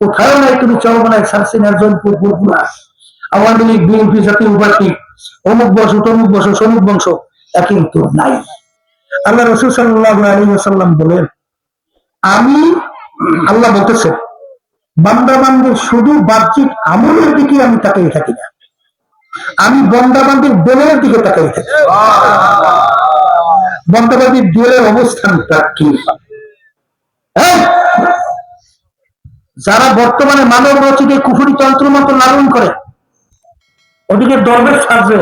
কোথাও নাই তুমি আওয়ামী লীগ, বিএনপি জাতীয় পার্টি অমুক বংশ, তমুক বংশ সমুক বংশ কিন্তু নাই। আল্লাহ রসুল সাল্লাহ আলী সাল্লাম বলেন, আমি, আল্লাহ বলতেছে শুধু বাহ্যিক আমলের দিকে আমি তাকিয়ে থাকি না। আমি বন্দাবান্দের দলের দিকে তাকিয়ে থাকি। বন্দাবান্দির দলের অবস্থানটা কি? হ্যাঁ? যারা বর্তমানে মানব রচিত কুফুরি তন্ত্র মতো লালন করে, ওদিকে দরবেশ সাজে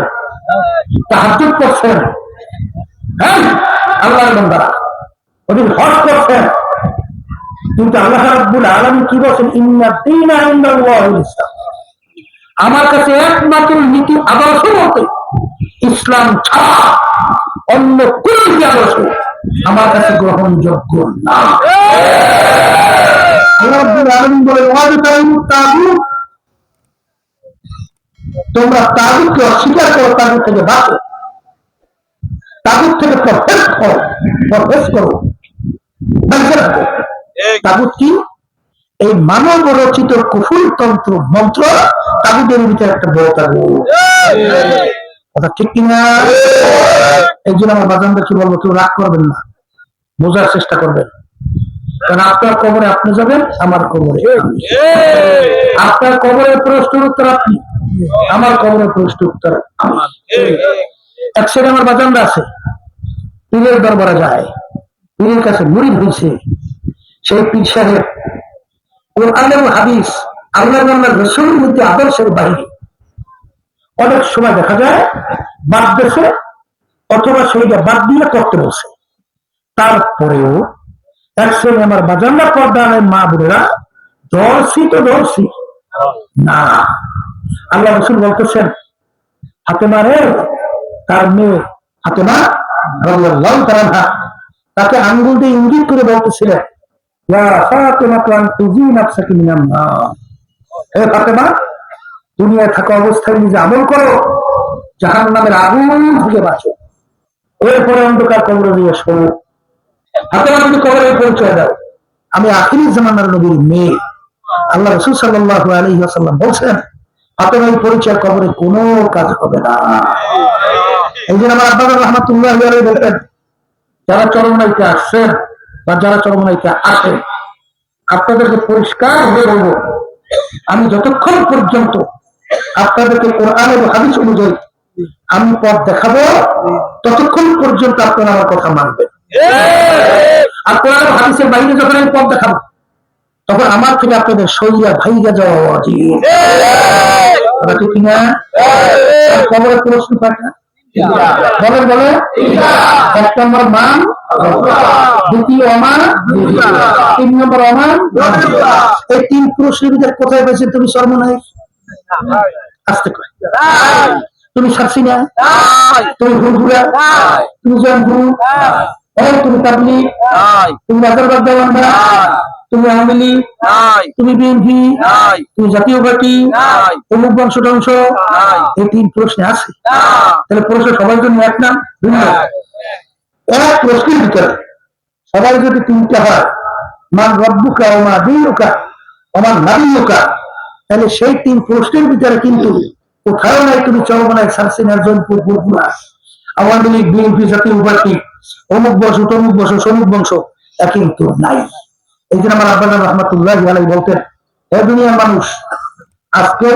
তাহাজুদ করছেন। হ্যাঁ? আল্লাহ বন্দারা। ওদিকে হজ করছেন। কিন্তু আল্লাহ রাব্বুল আলামিন কি বলছেন? ইন্না দীনা ইনদাল্লাহিল আমার কাছে একমাত্র নীতি আদর্শ মতে ইসলাম ছাড়া অন্য কোন আদর্শ আমার কাছে গ্রহণযোগ্য না। তোমরা তাগুতকে অস্বীকার করো তাগুত থেকে বাঁচো। তাগুত থেকে করো করো। তাগুত কি? এই মানব রচিত কুফুল তন্ত্র মন্ত্র তাগুদের ভিতরে একটা বড় তাগুত কথা ঠিক কিনা? এই জন্য আমার বাজানটা কি বলব কেউ রাগ করবেন না। বোঝার চেষ্টা করবেন। কারণ আপনার কবরে আপনি যাবেন আমার কবরে। আপনার কবরের প্রশ্নের উত্তর আপনি। আমার কবরের প্রশ্ন উত্তর আমি এক সাইডে আমার বাজানরা আছে। পীরের দরবারে যায়। পীরের কাছে মুড়ি হয়েছে সেই পীর সাহেব কোরআন এবং হাদিস আল্লাহ আল্লাহ রসুলের মধ্যে আদর্শের বাইরে অনেক সময় দেখা যায় বাদ দেশে অথবা সেইটা বাদ দিলে করতে বসে তারপরেও এক শ্রেণি আমার বাজান্না পর্দানের মা বোনেরা। দর্শি তো দর্শি না। আল্লাহ রসুল বলতেছেন হাতে মারে তার মেয়ে হাতে মা তাকে আঙ্গুল দিয়ে ইঙ্গিত করে বলতেছিলেন দুনিয়ায় থাকা অবস্থায় নিজে আমল করো, জাহান্নামের আগুন থেকে বাঁচো এরপরে অন্ধকার কবরে দিয়ে শোনো। ফাতেমা তুমি কবরের পরিচয় দাও আমি আখিরি জামানার নবীর মেয়ে। আল্লাহ রসুল সাল্লাল্লাহু আলাইহি ওয়াসাল্লাম বলছেন পরিচয় কবরে কোনো কাজ হবে না। এই জন্য আমার আব্বাস রহমাতুল্লাহ আলাইহি বলতেন যারা চরমনাইতে আসছেন বা যারা চরমনাইতে আসেন আপনাদেরকে পরিষ্কার হয়ে বলব আমি যতক্ষণ পর্যন্ত আপনাদেরকে কোরআন এবং হাদিস অনুযায়ী আমি পথ দেখাবো ততক্ষণ পর্যন্ত আপনারা আমার কথা মানবেন। আর বাইরে যখন আমি দেখাবো তখন আমার থেকে আপনাদের প্রশ্ন দ্বিতীয় অমান তিন নম্বর অমান। এই তিন কোথায় পেয়েছে তুমি সর্বনাই আসতে তুমি সাক্ষী না তুমি ঘুরঘুরা তুমি জয়গুরু তুমি তাবলি তুমি তুমি আওয়ামী লীগ? তুমি বিএনপি? তুমি জাতীয় পার্টি? অমুক বংশ টংশ এই তিন প্রশ্নে আছে। তাহলে প্রশ্ন সবার জন্য এক নাম ভিন্ন এক প্রশ্নের ভিতরে সবাই যদি তিনটা হয় মান রব্বুকা ওমা দিনুকা ওমান নাবিয়ুকা তাহলে সেই তিন প্রশ্নের ভিতরে কিন্তু কোথাও নাই তুমি চরমনায় সারসিনার জনপুর পুরপুরা আওয়ামী লীগ বিএনপি জাতীয় পার্টি অমুক বংশ, তমুক বংশ সমুক বংশ তা কিন্তু নাই। এই জন্য আমার আব্বাস রহমতুল্লাহ আলাই বলতেন হে দুনিয়ার মানুষ, আজকে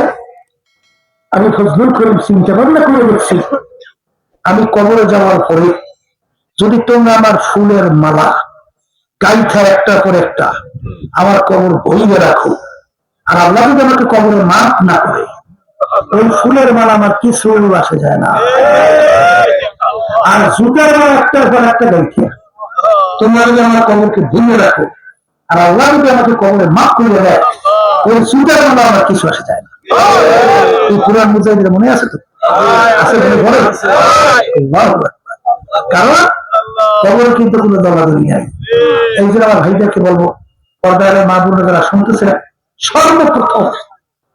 আমি ফজলুল করিম চিন্তা ভাবনা করে দেখছি আমি কবরে যাওয়ার পরে যদি তোমরা আমার ফুলের মালা, গাইথা একটা পর একটা, আমার কবর বইয়ে রাখো, আর আল্লাহ যদি আমাকে কবরে মাফ না করে, ওই ফুলের মালা আমার কিছু আসে যায় না। আর জুতার মালা একটার পর একটা গাইথা তোমরা যদি আমার কবরকে ভুলে রাখো, আর আল্লাহ যদি আমাকে কবরে মাফ করে দেয়, ওই জুতার মালা আমার কিছু আসে যায় না। এই পুরান মুজাহিদের মনে আছে তো? কারণ কবর কিন্তু কোনো দলাদলি নাই। এই জন্য আমার ভাইদেরকে বলব পর্দায় মা বোনরা শুনতেছে সর্বপ্রথম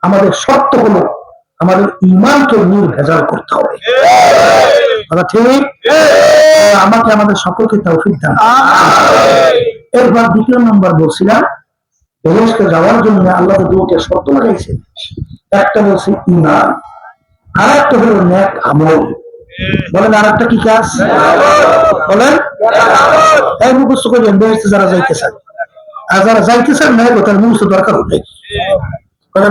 আমাদের শর্ত হলো আমাদের ইমানকে নির্ভেজাল করতে হবে। কথা ঠিক? আমাকে আমাদের সকলকে তৌফিক দান এরপর দ্বিতীয় নম্বর বলছিলাম বেহেস্তে যাওয়ার জন্য আল্লাহ তো শর্ত লাগাইছে। একটা বলছে ইমান আর একটা হলো ন্যাক আমল। বলেন আর একটা কি কাজ? বলেন এই মুখস্থ করবেন বেহেস্তে যারা যাইতে চান আর যারা যাইতে চান না তার মুখস্থ দরকার হবে। কথা?